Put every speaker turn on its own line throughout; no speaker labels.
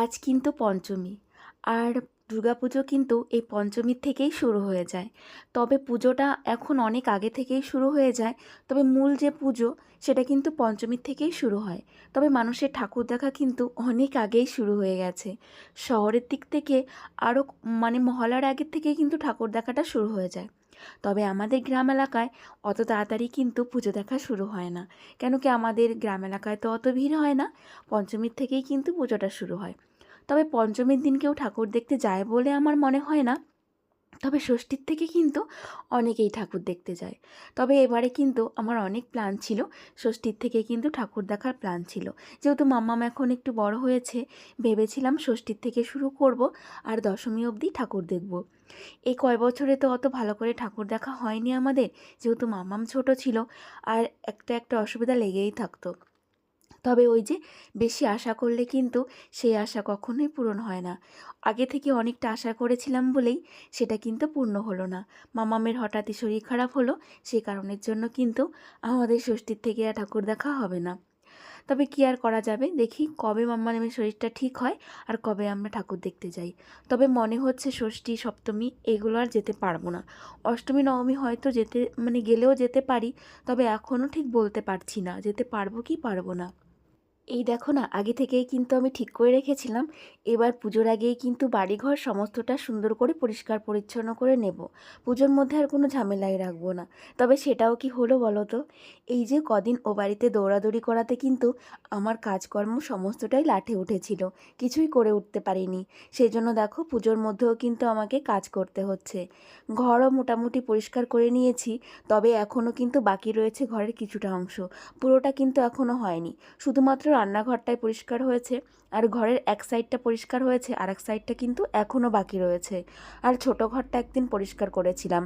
আজ কিন্তু পঞ্চমী। আর দুর্গাপুজো কিন্তু এই পঞ্চমীর থেকেই শুরু হয়ে যায়। তবে পুজোটা এখন অনেক আগে থেকেই শুরু হয়ে যায়। তবে মূল যে পুজো, সেটা কিন্তু পঞ্চমীর থেকেই শুরু হয়। তবে মানুষের ঠাকুর দেখা কিন্তু অনেক আগেই শুরু হয়ে গেছে। শহরের দিক থেকে আরও মানে মহলার আগের থেকেই কিন্তু ঠাকুর দেখাটা শুরু হয়ে যায়। তবে আমাদের গ্রাম এলাকায় অত তাড়াতাড়ি কিন্তু পুজো দেখা শুরু হয় না। কেন কি আমাদের গ্রাম এলাকায় তো অত ভিড় হয় না। পঞ্চমীর থেকেই কিন্তু পুজোটা শুরু হয়। তবে পঞ্চমীর দিন কেউ ঠাকুর দেখতে যায় বলে আমার মনে হয় না। তবে ষষ্ঠীর থেকে কিন্তু অনেকেই ঠাকুর দেখতে যায়। তবে এবারে কিন্তু আমার অনেক প্ল্যান ছিল। ষষ্ঠীর থেকে কিন্তু ঠাকুর দেখার প্ল্যান ছিল। যেহেতু মাম্মাম এখন একটু বড় হয়েছে, ভেবেছিলাম ষষ্ঠীর থেকে শুরু করব আর দশমী অবধি ঠাকুর দেখব। এই কয় বছরে তো অত ভালো করে ঠাকুর দেখা হয়নি আমাদের, যেহেতু মাম্মাম ছোট ছিল আর একটা একটা অসুবিধা লেগেই থাকতো। তবে ওই যে বেশি আশা করলে কিন্তু সেই আশা কখনোই পূরণ হয় না। আগে থেকে অনেকটা আশা করেছিলাম বলেই সেটা কিন্তু পূর্ণ হলো না। মামামের হঠাৎই শরীর খারাপ হলো সেই কারণের জন্য কিন্তু আমাদের ষষ্ঠীর থেকে আর ঠাকুর দেখা হবে না। তবে কি আর করা যাবে? দেখি কবে মাম্মা নেমে শরীরটা ঠিক হয় আর কবে আমরা ঠাকুর দেখতে যাই। তবে মনে হচ্ছে ষষ্ঠী, সপ্তমী এগুলো আর যেতে পারব না। অষ্টমী, নবমী হয়তো যেতে মানে গেলেও যেতে পারি, তবে এখনও ঠিক বলতে পারছি না। যেতে পারব কি পারব না? এই দেখো না, আগে থেকেই কিন্তু আমি ঠিক করে রেখেছিলাম। এবার পুজোর আগেই কিন্তু বাড়িঘর সমস্তটা সুন্দর করে পরিষ্কার পরিচ্ছন্ন করে নেব। পুজোর মধ্যে আর কোনো ঝামেলাই রাখব না। তবে সেটাও কি হলো বলো তো? এই যে কদিন ও বাড়িতে দৌড়াদৌড়ি করাতে কিন্তু আমার কাজকর্ম সমস্তটাই লাঠে উঠেছিল। কিছুই করে উঠতে পারিনি। সেই জন্য দেখো পুজোর মধ্যেও কিন্তু আমাকে কাজ করতে হচ্ছে। ঘরও মোটামুটি পরিষ্কার করে নিয়েছি, তবে এখনও কিন্তু বাকি রয়েছে ঘরের কিছুটা অংশ। পুরোটা কিন্তু এখনও হয়নি। শুধুমাত্র রান্নাঘরটাই পরিষ্কার হয়েছে, আর ঘরের এক সাইডটা পরিষ্কার হয়েছে আর এক সাইডটা কিন্তু এখনও বাকি রয়েছে। আর ছোটো ঘরটা একদিন পরিষ্কার করেছিলাম।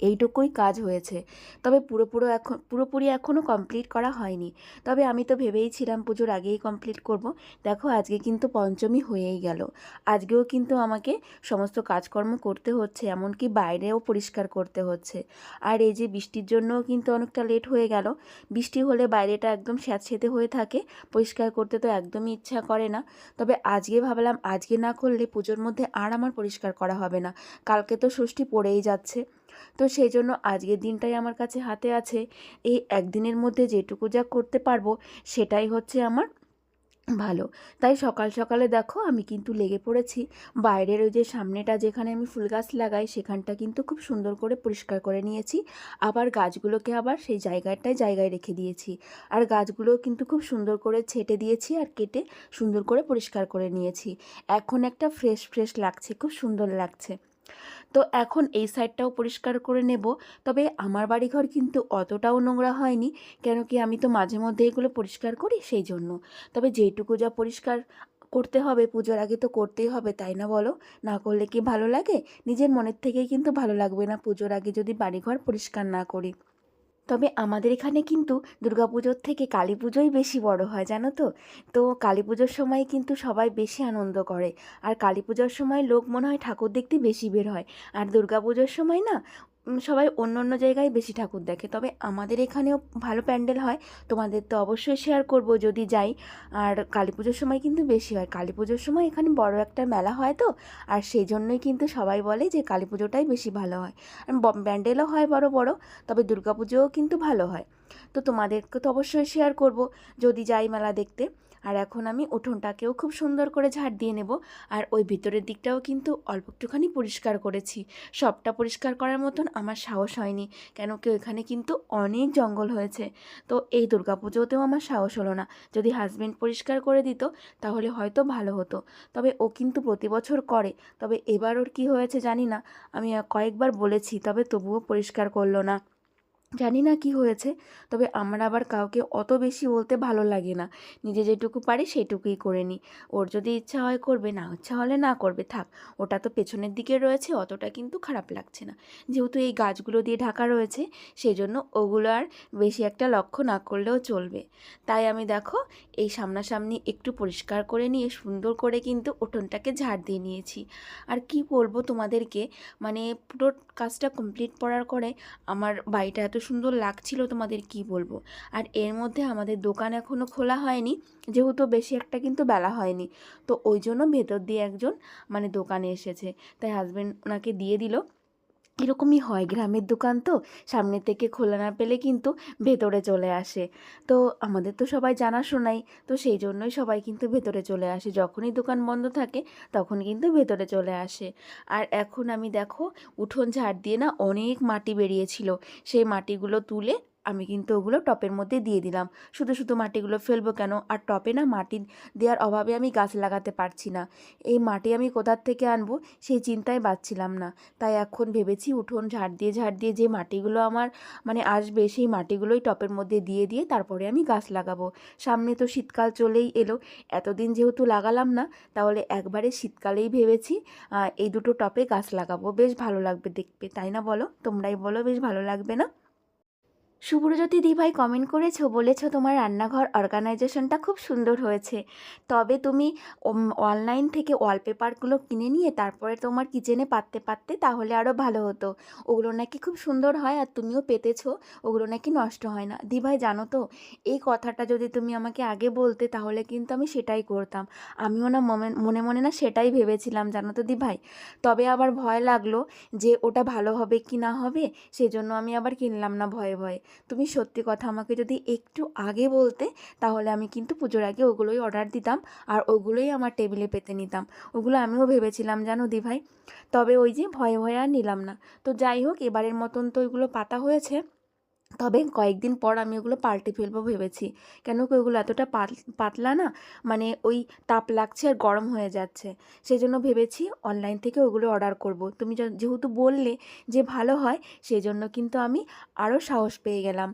এইটুকুই কাজ হয়েছে। তবে পুরোপুরো এখন, পুরোপুরি এখনও কমপ্লিট করা হয়নি। তবে আমি তো ভেবেইছিলাম পুজোর আগেই কমপ্লিট করব। দেখো, আজকে কিন্তু পঞ্চমী হয়েই গেল। আজকেও কিন্তু আমাকে সমস্ত কাজকর্ম করতে হচ্ছে, এমনকি বাইরেও পরিষ্কার করতে হচ্ছে। আর এই যে বৃষ্টির জন্যও কিন্তু অনেকটা লেট হয়ে গেল। বৃষ্টি হলে বাইরেটা একদম স্যাঁতসেঁতে হয়ে থাকে, পরিষ্কার করতে তো একদমই ইচ্ছা করে না। তবে আজকে ভাবলাম, আজকে না করলে পুজোর মধ্যে আর আমার পরিষ্কার করা হবে না। কালকে তো ষষ্ঠী পড়েই যাচ্ছে। তো সেই জন্য আজকের দিনটাই আমার কাছে হাতে আছে। এই একদিনের মধ্যে যেটুকু যা করতে পারব, সেটাই হচ্ছে আমার ভালো। তাই সকাল সকালে দেখো আমি কিন্তু লেগে পড়েছি। বাইরের ওই যে সামনেটা যেখানে আমি ফুল গাছ লাগাই, সেখানটা কিন্তু খুব সুন্দর করে পরিষ্কার করে নিয়েছি। আবার গাছগুলোকে আবার সেই জায়গাটায় জায়গায় রেখে দিয়েছি। আর গাছগুলো কিন্তু খুব সুন্দর করে ছেটে দিয়েছি আর কেটে সুন্দর করে পরিষ্কার করে নিয়েছি। এখন একটা ফ্রেশ ফ্রেশ লাগছে, খুব সুন্দর লাগছে। তো এখন এই সাইডটাও পরিষ্কার করে নেব। তবে আমার বাড়িঘর কিন্তু অতটাও নোংরা হয়নি, কেন কি আমি তো মাঝে মধ্যে এগুলো পরিষ্কার করি সেই জন্য। তবে যেইটুকু যা পরিষ্কার করতে হবে, পুজোর আগে তো করতেই হবে, তাই না বলো? না করলে কি ভালো লাগে? নিজের মনের থেকেই কিন্তু ভালো লাগবে না পুজোর আগে যদি বাড়িঘর পরিষ্কার না করি। তবে আমাদের এখানে কিন্তু দুর্গাপুজোর থেকে কালী পুজোই বেশি বড় হয়, জানো তো? তো কালী পুজোর সময় কিন্তু সবাই বেশি আনন্দ করে। আর কালী পুজোর সময় লোক মনে হয় ঠাকুর দেখতে বেশি বের হয়। আর দুর্গাপুজোর সময় না সবাই অন্য অন্য জায়গায় বেশি ঠাকুর দেখে। তবে আমাদের এখানেও ভালো প্যান্ডেল হয়, তোমাদের তো অবশ্যই শেয়ার করব যদি যাই। আর কালী পুজোর সময় কিন্তু বেশি হয়। কালী পুজোর সময় এখানে বড় একটা মেলা হয় তো, আর সেই জন্যই কিন্তু সবাই বলে যে কালী পুজোটাই বেশি ভালো হয়। আর প্যান্ডেলও হয় বড় বড়, তবে দুর্গাপুজোও কিন্তু ভালো হয়। তো তোমাদেরকে তো অবশ্যই শেয়ার করব, যদি যাই মেলা দেখতে। আর এখন আমি উঠোনটাকেও খুব সুন্দর করে ঝাড় দিয়ে নেব। আর ওই ভিতরের দিকটাও কিন্তু অল্প একটুখানি পরিষ্কার করেছি। সবটা পরিষ্কার করার মতন আমার সাহস হয়নি, কেন কি ওইখানে কিন্তু অনেক জঙ্গল হয়েছে। তো এই দুর্গাপুজোতেও আমার সাহস হলো না। যদি হাজব্যান্ড পরিষ্কার করে দিত, তাহলে হয়তো ভালো হতো। তবে ও কিন্তু প্রতি বছর করে। তবে এবার ওর কী হয়েছে জানি না। আমি কয়েকবার বলেছি, তবে তবুও পরিষ্কার করল না। জানি না কি হয়েছে, তবে আমার আবার কাউকে অত বেশি বলতে ভালো লাগে না। নিজে যেটুকু পারি সেটুকুই করে নিই। ওর যদি ইচ্ছা হয় করবে, না ইচ্ছা হলে না করবে, থাক। ওটা তো পেছনের দিকে রয়েছে, অতটা কিন্তু খারাপ লাগছে না। যেহেতু এই গাছগুলো দিয়ে ঢাকা রয়েছে সেই জন্য ওগুলো আর বেশি একটা লক্ষ্য না করলেও চলবে। তাই আমি দেখো, এই সামনাসামনি একটু পরিষ্কার করে নিয়ে সুন্দর করে কিন্তু উঠোনটাকে ঝাড় দিয়ে নিয়েছি। আর কি বলব তোমাদেরকে মানে পুরো কাজটা কমপ্লিট করার করে আমার বাড়িটা এত সুন্দর লাগছিল তোমাদের কি বলব? আর এর মধ্যে আমাদের দোকান এখনও খোলা হয়নি, যেহেতু বেশি একটা কিন্তু বেলা হয়নি। তো ওই জন্য ভেতর দিয়ে একজন মানে দোকানে এসেছে। তাই হাজব্যান্ড ওনাকে দিয়ে দিল। এরকমই হয়। গ্রামের দোকান তো সামনে থেকে খোলা না পেলে কিন্তু ভেতরে চলে আসে। তো আমাদের তো সবাই জানাশোনাই, তো সেই জন্যই সবাই কিন্তু ভেতরে চলে আসে। যখনই দোকান বন্ধ থাকে তখন কিন্তু ভেতরে চলে আসে। আর এখন আমি দেখো, উঠোন ঝাড় দিয়ে না অনেক মাটি বেরিয়েছিল। সেই মাটিগুলো তুলে আমি কিন্তু ওগুলো টপের মধ্যে দিয়ে দিলাম। শুধু শুধু মাটিগুলো ফেলব কেন? আর টপে না মাটি দেওয়ার অভাবে আমি গাছ লাগাতে পারছি না। এই মাটি আমি কোথার থেকে আনব? সেই চিন্তায় পাচ্ছিলাম না। তাই এখন ভেবেছি উঠোন ঝাড় দিয়ে ঝাড় দিয়ে যে মাটিগুলো আমার মানে আসবে, সেই মাটিগুলোই টপের মধ্যে দিয়ে দিয়ে তারপরে আমি গাছ লাগাবো। সামনে তো শীতকাল চলেই এলো। এতদিন যেহেতু লাগালাম না, তাহলে একবারে শীতকালেই ভেবেছি এই দুটো টপে গাছ লাগাবো। বেশ ভালো লাগবে দেখতে। তাই না বলো? তোমরাই বলো, বেশ ভালো লাগবে না? শুভ্রজ্যোতি দিভাই কমেন্ট করেছ, বলেছ তোমার রান্নাঘর অর্গানাইজেশনটা খুব সুন্দর হয়েছে। তবে তুমি অনলাইন থেকে ওয়ালপেপারগুলো কিনে নিয়ে তারপরে তোমার কিচেনে পাততে পাততে তাহলে আরও ভালো হতো। ওগুলো নাকি খুব সুন্দর হয় আর তুমিও পেতেছো, ওগুলো নাকি নষ্ট হয় না। দিভাই জানো তো, এই কথাটা যদি তুমি আমাকে আগে বলতে তাহলে কিন্তু আমি সেটাই করতাম। আমিও না মনে মনে মনে না সেটাই ভেবেছিলাম, জানো তো দিভাই? তবে আবার ভয় লাগল যে ওটা ভালো হবে কি না হবে, সেজন্য আমি আবার কিনলাম না ভয়ে ভয়ে। তুমি সত্যি কথা আমাকে যদি একটু আগে বলতে, তাহলে আমি কিন্তু পুজোর আগে ওগুলোই অর্ডার দিতাম আর ওগুলোই আমার টেবিলে পেতে নিতাম। ওগুলো আমিও ভেবেছিলাম, জানো দি ভাই তবে ওই যে ভয়ে ভয়ে আর নিলাম না। তো যাই হোক, এবারের মতন তো ওইগুলো পাতা হয়েছে। তবে কয়েকদিন পর আমি ওগুলো পাল্টে ফেলব ভেবেছি। কেন কি ওগুলো এতটা পাতলা না? মানে ওই তাপ লাগছে আর গরম হয়ে যাচ্ছে। সেই জন্য ভেবেছি অনলাইন থেকে ওগুলো অর্ডার করব। তুমি যেহেতু বললে যে ভালো হয় সেই জন্য কিন্তু আমি আরও সাহস পেয়ে গেলাম।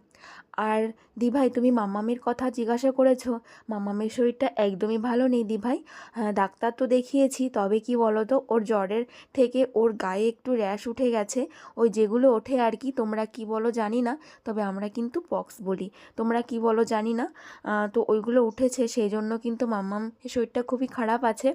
আর দিভাই, তুমি মাম্মামের কথা জিজ্ঞাসা করেছ? মাম্মামের শরীরটা একদমই ভালো নেই দিভাই। হ্যাঁ ডাক্তার তো দেখিয়েছি, তবে কি বলো তো ওর জ্বরের থেকে ওর গায়ে একটু র্যাশ উঠে গেছে। ওই যেগুলো ওঠে আর কি, তোমরা কি বলো জানি না। তবে আমরা কিন্তু পক্স বলি। তোমরা কি বলো জানি না। তো ওইগুলো উঠেছে সেই জন্য কিন্তু মাম্মাম শরীরটা খুবই খারাপ আছে।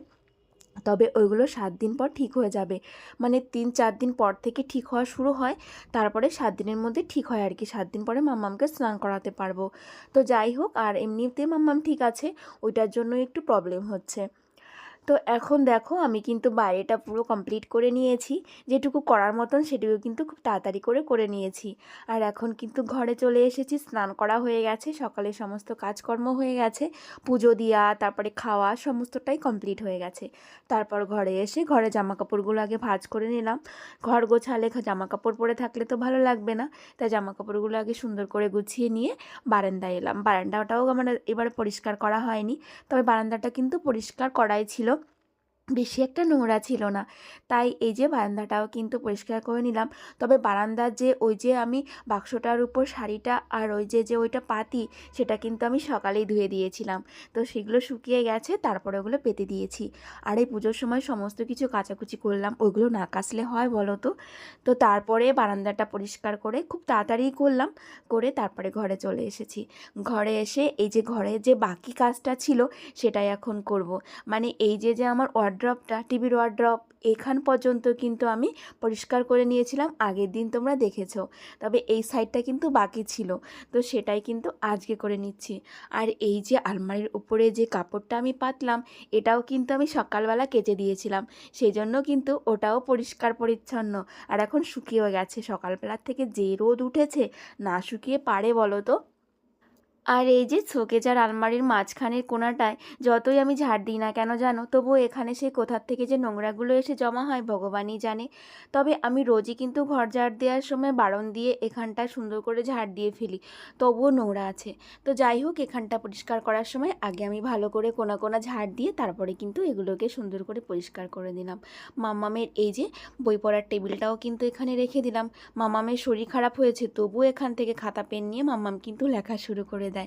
তবে ওইগুলো সাত দিন পর ঠিক হয়ে যাবে। মানে তিন, চার দিন পর থেকে ঠিক হওয়া শুরু হয়। তারপরে সাত দিনের মধ্যে ঠিক হয় আর কি। সাত দিন পরে মাম্মামকে স্নান করাতে পারব। তো যাই হোক, আর এমনিতে মাম্মাম ঠিক আছে। ওইটার জন্য একটু প্রবলেম হচ্ছে। তো এখন দেখো আমি কিন্তু বাইরেটা পুরো কমপ্লিট করে নিয়েছি। যেটুকু করার মতন সেটুকু কিন্তু খুব তাড়াতাড়ি করে করে নিয়েছি। আর এখন কিন্তু ঘরে চলে এসেছি, স্নান করা হয়ে গেছে, সকালে সমস্ত কাজকর্ম হয়ে গেছে, পুজো দেওয়া, তারপরে খাওয়া সমস্তটাই কমপ্লিট হয়ে গেছে। তারপর ঘরে এসে ঘরে জামা কাপড়গুলো আগে ভাঁজ করে নিলাম। ঘর গোছালে জামা কাপড় পরে থাকলে তো ভালো লাগবে না। তাই জামা কাপড়গুলো আগে সুন্দর করে গুছিয়ে নিয়ে বারান্দায় এলাম। বারান্দাটাও আমার এবার পরিষ্কার করা হয়নি। তবে বারান্দাটা কিন্তু পরিষ্কার করাই ছিল। বেশি একটা নোংরা ছিল না। তাই এই যে বারান্দাটাও কিন্তু পরিষ্কার করে নিলাম। তবে বারান্দার যে ওই যে আমি বাক্সটার উপর শাড়িটা আর ওই যে যে ওইটা পাতি, সেটা কিন্তু আমি সকালেই ধুয়ে দিয়েছিলাম। তো সেগুলো শুকিয়ে গেছে, তারপরে ওগুলো পেতে দিয়েছি। আর এই পুজোর সময় সমস্ত কিছু কাচাকুচি করলাম, ওইগুলো না কাচলে হয় বলো তো? তো তারপরে বারান্দাটা পরিষ্কার করে খুব তাড়াতাড়ি করলাম, করে তারপরে ঘরে চলে এসেছি। ঘরে এসে এই যে ঘরে যে বাকি কাজটা ছিল, সেটাই এখন করব। মানে এই যে যে আমার ওয়ার্ড্রপটা টিভির ওয়ার্ড্রপ এখান পর্যন্ত কিন্তু আমি পরিষ্কার করে নিয়েছিলাম, আগের দিন তোমরা দেখেছ। তবে এই সাইডটা কিন্তু বাকি ছিল, তো সেটাই কিন্তু আজকে করে নিচ্ছি। আর এই যে আলমারির উপরে যে কাপড়টা আমি পাতলাম, এটাও কিন্তু আমি সকালবেলা কেচে দিয়েছিলাম সেই জন্য কিন্তু ওটাও পরিষ্কার পরিচ্ছন্ন। আর এখন শুকিয়েও গেছে, সকালবেলার থেকে যে রোদ উঠেছে, না শুকিয়ে পারে বলো তো? আর এই যে শোকেজার আলমারির মাঝখানের কোনাটায় যতই আমি ঝাড় দিই না কেন জানো? তবুও এখানে সে কোথার থেকে যে নোংরাগুলো এসে জমা হয় ভগবানই জানে। তবে আমি রোজই কিন্তু ঘর ঝাড় দেওয়ার সময় বারণ দিয়ে এখানটা সুন্দর করে ঝাড় দিয়ে ফেলি। তবুও নোংরা আছে। তো যাই হোক, এখানটা পরিষ্কার করার সময় আগে আমি ভালো করে কোনা কোনা ঝাড় দিয়ে তারপরে কিন্তু এগুলোকে সুন্দর করে পরিষ্কার করে দিলাম মাম্মামের এই যে বই পড়ার টেবিলটাও কিন্তু এখানে রেখে দিলাম। মাম্মামের শরীর খারাপ হয়েছে, তবুও এখান থেকে খাতা, পেন নিয়ে মাম্মাম কিন্তু লেখা শুরু করে দেয়।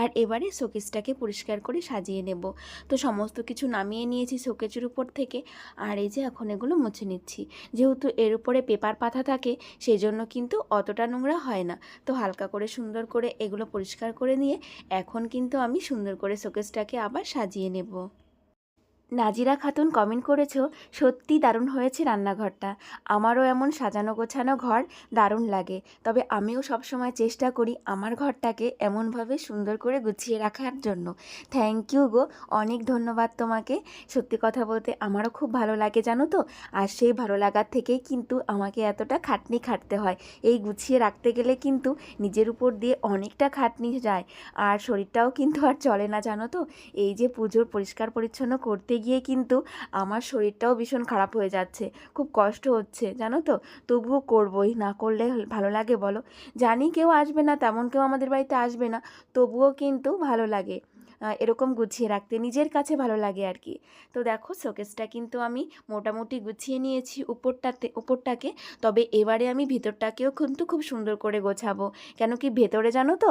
আর এবারে শোকেসটাকে পরিষ্কার করে সাজিয়ে নেব। তো সমস্ত কিছু নামিয়ে নিয়েছি শোকেজের উপর থেকে। আর এই যে এখন এগুলো মুছে নিচ্ছি। যেহেতু এর উপরে পেপার পাতা থাকে সেই জন্য কিন্তু অতটা নোংরা হয় না। তো হালকা করে সুন্দর করে এগুলো পরিষ্কার করে নিয়ে এখন কিন্তু আমি সুন্দর করে শোকেসটাকে আবার সাজিয়ে নেব। নাজিরা খাতুন কমেন্ট করেছ, সত্যি দারুণ হয়েছে রান্নাঘরটা। আমারও এমন সাজানো গোছানো ঘর দারুণ লাগে। তবে আমিও সবসময় চেষ্টা করি আমার ঘরটাকে এমনভাবে সুন্দর করে গুছিয়ে রাখার জন্য। থ্যাংক ইউ গো, অনেক ধন্যবাদ তোমাকে। সত্যি কথা বলতে আমারও খুব ভালো লাগে, জানো তো? আর সেই ভালো লাগার থেকেই কিন্তু আমাকে এতটা খাটনি খাটতে হয়। এই গুছিয়ে রাখতে গেলে কিন্তু নিজের উপর দিয়ে অনেকটা খাটনি যায়। আর শরীরটাও কিন্তু আর চলে না, জানো তো? এই যে পুজোর পরিষ্কার পরিচ্ছন্ন করতে গিয়ে কিন্তু আমার শরীরটাও ভীষণ খারাপ হয়ে যাচ্ছে। খুব কষ্ট হচ্ছে, জানো তো? তবুও করবই, না করলে ভালো লাগে বলো। জানি কেউ আসবে না, তেমন কেউ আমাদের বাড়িতে আসবে না, তবুও কিন্তু ভালো লাগে। এরকম গুছিয়ে রাখতে, নিজের কাছে ভালো লাগে আর কি। তো দেখো, শোকেসটা কিন্তু আমি মোটামুটি গুছিয়ে নিয়েছি উপরটাতে, উপরটাকে। তবে এবারে আমি ভিতরটাকেও কিন্তু খুব সুন্দর করে গোছাবো। কেন কি ভেতরে জানো তো?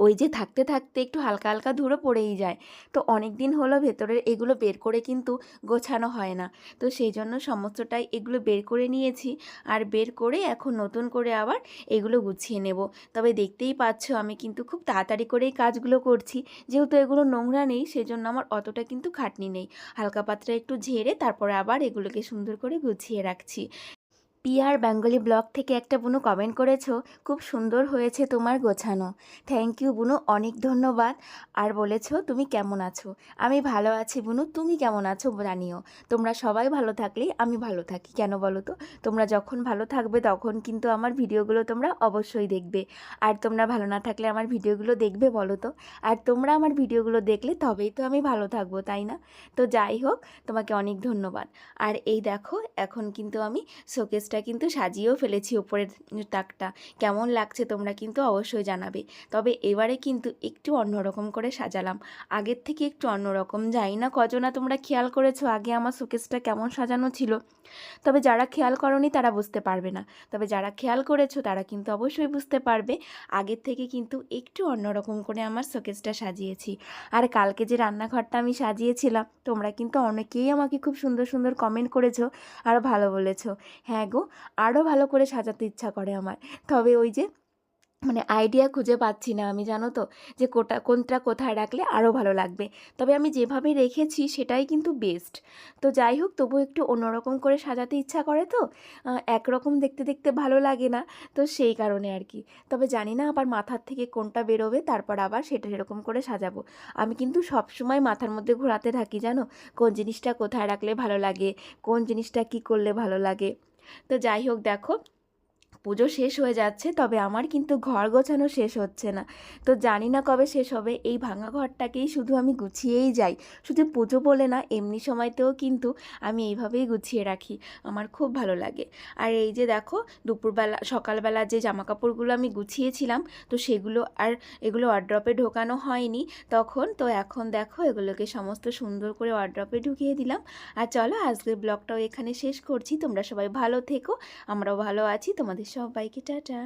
ওই যে থাকতে থাকতে একটু হালকা হালকা ধুলো পড়েই যায়। তো অনেক দিন হলো ভেতরের এগুলো বের করে কিন্তু গোছানো হয় না। তো সেই জন্য সমস্তটাই এগুলো বের করে নিয়েছি। আর বের করে এখন নতুন করে আবার এগুলো গুছিয়ে নেব। তবে দেখতেই পাচ্ছ আমি কিন্তু খুব তাড়াতাড়ি করেই কাজগুলো করছি। যেহেতু এগুলো নোংরা নেই, সেজন্য আমার অতটা কিন্তু খাটনি নেই। হালকা পাত্রা একটু ঝেড়ে তারপরে আবার এগুলোকে সুন্দর করে গুছিয়ে রাখছি। পিয়ার বেঙ্গলি ব্লগ থেকে একটা বুনু কমেন্ট করেছ, খুব সুন্দর হয়েছে তোমার গোছানো। থ্যাংক ইউ বুনু, অনেক ধন্যবাদ। আর বলেছ, তুমি কেমন আছো? আমি ভালো আছি, বুনু, তুমি কেমন আছো জানিও। তোমরা সবাই ভালো থাকলেই আমি ভালো থাকি, কেন বলো তো? তোমরা যখন ভালো থাকবে তখন কিন্তু আমার ভিডিওগুলো তোমরা অবশ্যই দেখবে। আর তোমরা ভালো না থাকলে আমার ভিডিওগুলো দেখবে বলো তো? আর তোমরা আমার ভিডিওগুলো দেখলে তবেই তো আমি ভালো থাকব, তাই না? তো যাই হোক, তোমাকে অনেক ধন্যবাদ। আর এই দেখো, এখন কিন্তু আমি শোকেসটা কিন্তু সাজিয়েও ফেলেছি ওপরের তাকটা। কেমন লাগছে তোমরা কিন্তু অবশ্যই জানাবে। তবে এবারে কিন্তু একটু অন্যরকম করে সাজালাম। আগের থেকে একটু অন্যরকম। যাই না কজনা তোমরা খেয়াল করেছ, আগে আমার শোকেসটা কেমন সাজানো ছিল। তবে যারা খেয়াল করনি তারা বুঝতে পারবে না। তবে যারা খেয়াল করেছ তারা কিন্তু অবশ্যই বুঝতে পারবে। আগের থেকে কিন্তু একটু অন্যরকম করে আমার শোকেসটা সাজিয়েছি। আর কালকে যে রান্নাঘরটা আমি সাজিয়েছিলাম, তোমরা কিন্তু অনেকেই আমাকে খুব সুন্দর সুন্দর কমেন্ট করেছ আর ভালো বলেছ। হ্যাঁ গো আরও ভালো করে সাজাতে ইচ্ছা করে আমার। তবে ওই যে মানে আইডিয়া খুঁজে পাচ্ছি না আমি, জানো তো? যে কোটা, কোনটা কোথায় রাখলে আরও ভালো লাগবে। তবে আমি যেভাবে রেখেছি সেটাই কিন্তু বেস্ট তো যাই হোক তবু একটু অন্যরকম করে সাজাতে ইচ্ছা করে তো? একরকম দেখতে দেখতে ভালো লাগে না, তো সেই কারণে আর কি। তবে জানি না আবার মাথার থেকে কোনটা বেরোবে, তারপর আবার সেটা সেরকম করে সাজাবো। আমি কিন্তু সব সময় মাথার মধ্যে ঘোরাতে থাকি, জানো? কোন জিনিসটা কোথায় রাখলে ভালো লাগে, কোন জিনিসটা কি করলে ভালো লাগে। তো যাই হোক দেখো পুজো শেষ হয়ে যাচ্ছে, তবে আমার কিন্তু ঘর গোছানো শেষ হচ্ছে না। তো জানি না কবে শেষ হবে, এই ভাঙা ঘরটাকেই শুধু আমি গুছিয়েই যাই। শুধু পুজো বলে না, এমনি সময়তেও কিন্তু আমি এইভাবেই গুছিয়ে রাখি, আমার খুব ভালো লাগে। আর এই যে দেখো, দুপুরবেলা, সকালবেলা যে জামা কাপড়গুলো আমি গুছিয়েছিলাম, তো সেগুলো আর এগুলো ওয়ার্ড্রপে ঢোকানো হয়নি। তখন তো এখন দেখো, এগুলোকে সমস্ত সুন্দর করে ওয়ার্ড্রপে ঢুকিয়ে দিলাম। আর চলো, আজকের ব্লগটাও এখানে শেষ করছি। তোমরা সবাই ভালো থেকো, আমরাও ভালো আছি। তোমাদের সবাইকে টাটা।